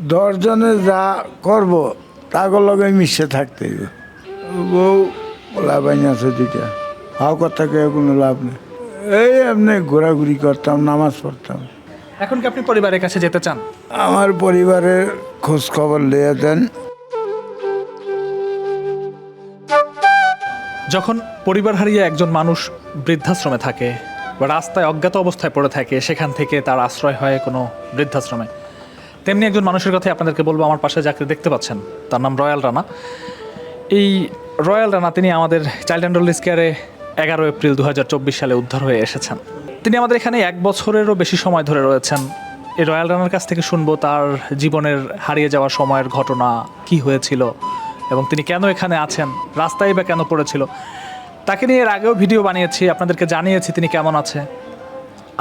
দশজনে যা করব তাগর লগে মিশে থাকতে। বউ বাইন আছে দুইটা। হাও কথা কে কোনো লাভ নেই। এই আপনি ঘোরাঘুরি করতাম নামাজ পড়তাম। এখন কি আপনি পরিবারের কাছে যেতে চান? আমার পরিবারের খোঁজ খবর লিয়ে দেন। যখন পরিবার হারিয়ে একজন মানুষ বৃদ্ধাশ্রমে থাকে বা রাস্তায় অজ্ঞাত অবস্থায় পড়ে থাকে সেখান থেকে তার আশ্রয় হয় কোনো বৃদ্ধাশ্রমে। তেমনি একজন মানুষের কথাই আপনাদেরকে বলব, আমার পাশে যাকে দেখতে পাচ্ছেন, তার নাম রয়্যাল রানা। এই রয়্যাল রানা, তিনি আমাদের চাইল্ড অ্যান্ড ওল্ড কেয়ারে এগারো এপ্রিল দু হাজার চব্বিশ সালে উদ্ধার হয়ে এসেছেন। তিনি আমাদের এখানে এক বছরেরও বেশি সময় ধরে রয়েছেন। এই রয়্যাল রানার কাছ থেকে শুনব, তার জীবনের হারিয়ে যাওয়া সময়ের ঘটনা, কি হয়েছিল, এবং তিনি কেন এখানে আছেন, রাস্তায় বা কেন পড়েছিল। তাকে নিয়ে এর আগেও ভিডিও বানিয়েছি, আপনাদেরকে জানিয়েছি তিনি কেমন আছে।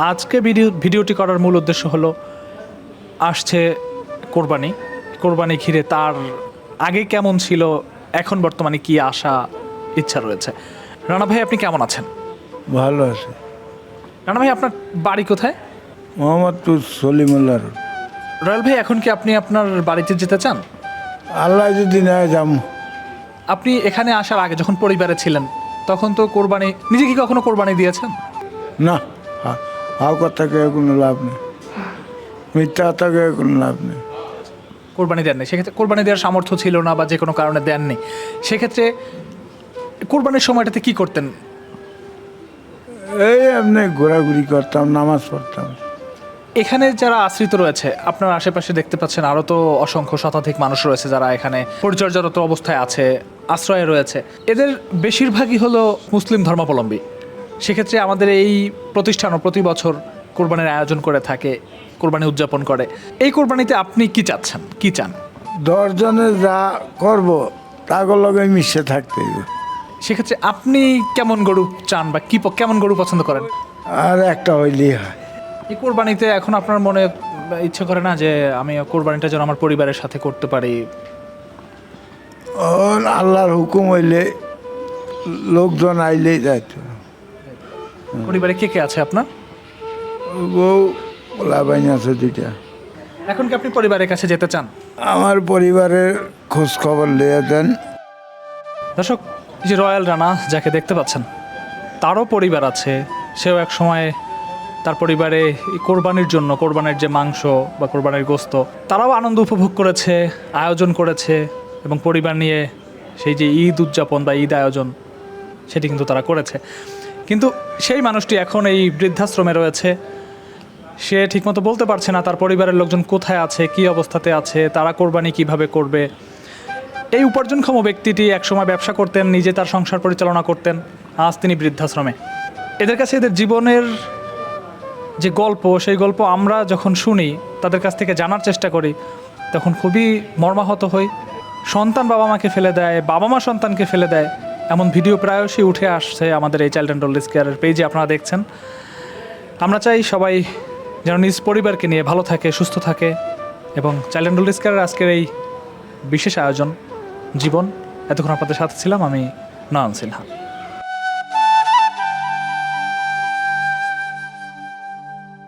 আজকে ভিডিও, ভিডিওটি করার মূল উদ্দেশ্য হলো আসছে কোরবানি কোরবানি ঘিরে তার আগে কেমন ছিল এখন বর্তমানে কি আশা ইচ্ছা রয়েছে। রানা ভাই আপনি কেমন আছেন? ভালো আছে। রানা ভাই আপনার বাড়ি কোথায়? মোহাম্মদপুর সলিমুল্লাহ রোড। রয়্যাল ভাই এখন কি আপনি আপনার বাড়িতে যেতে চান? আল্লাহ যদি নেয় যাম। আপনি এখানে আসার আগে যখন পরিবারে ছিলেন তখন তো কোরবানি নিজে কি কখনো কোরবানি দিয়েছেন? না হাও কথা কোনো লাভ নেই। মিথ্যা কথা কোনো লাভ নেই। কোরবানি দেননি সেক্ষেত্রে কোরবানি দেওয়ার সামর্থ্য ছিল না বা যে কোনো কারণে দেননি সেক্ষেত্রে কোরবানির সময়টাতে কি করতেন? এই এমনি ঘোরাঘুরি করতাম নামাজ পড়তাম। এখানে যারা আশ্রিত রয়েছে আপনার আশেপাশে দেখতে পাচ্ছেন আরও তো অসংখ্য শতাধিক মানুষ রয়েছে যারা এখানে পরিচর্যারত অবস্থায় আছে আশ্রয়ে রয়েছে। এদের বেশিরভাগই হলো মুসলিম ধর্মাবলম্বী। সেক্ষেত্রে আমাদের এই প্রতিষ্ঠানও প্রতি বছর কোরবানির আয়োজন করে থাকে। কোরবানি উদযাপন করে। এই কোরবানিতে আপনি কি চাচ্ছেন? কি চান? দশজনে যা করব তাগর লগে মিশে থাকতে হইবে। সেক্ষেত্রে আপনি কেমন গরু চান বা কি প- কেমন গরু পছন্দ করেন? আর একটা হইলেই হয়। এই কোরবানিতে এখন আপনার মনে ইচ্ছে করে না যে আমি কোরবানিটা যেন আমার পরিবারের সাথে করতে পারি? ও আল্লাহর হুকুম হইলে লোকজন আইলেই যাইতো। পরিবারে কে কে আছে আপনার? বউ ওলা বাইন আছে দুইটা। এখন কি আপনি পরিবারের কাছে যেতে চান? আমার পরিবারের খোঁজ খবর লিয়ে দেন। দর্শক এই যে রয়্যাল রানা যাকে দেখতে পাচ্ছেন তারও পরিবার আছে। সেও এক সময় তার পরিবারে এই কোরবানির জন্য কোরবানির যে মাংস বা কোরবানির গোস্ত তারাও আনন্দ উপভোগ করেছে আয়োজন করেছে এবং পরিবার নিয়ে সেই যে ঈদ উদযাপন বা ঈদ আয়োজন সেটি কিন্তু তারা করেছে। কিন্তু সেই মানুষটি এখন এই বৃদ্ধাশ্রমে রয়েছে। সে ঠিকমতো বলতে পারছে না, তার পরিবারের লোকজন কোথায় আছে, কী অবস্থাতে আছে, তারা কোরবানি কীভাবে করবে। এই উপার্জনক্ষম ব্যক্তিটি একসময় ব্যবসা করতেন, নিজে তার সংসার পরিচালনা করতেন, আজ তিনি বৃদ্ধাশ্রমে। এদের কাছে এদের জীবনের যে গল্প, সেই গল্প আমরা যখন শুনি, তাদের কাছ থেকে জানার চেষ্টা করি, তখন খুবই মর্মাহত হই। সন্তান বাবা মাকে ফেলে দেয়, বাবা মা সন্তানকে ফেলে দেয়, এমন ভিডিও প্রায়শই উঠে আসছে আমাদের এই চাইল্ড অ্যান্ড ওল্ড কেয়ারের পেজে, আপনারা দেখছেন। আমরা চাই সবাই যেন নিজ পরিবারকে নিয়ে ভালো থাকে, সুস্থ থাকে এবং চাইল্ড অ্যান্ড ডিসকারের আজকের এই বিশেষ আয়োজন, জীবন, এতক্ষণ আপনাদের সাথে ছিলাম আমি নয়ন সিনহা।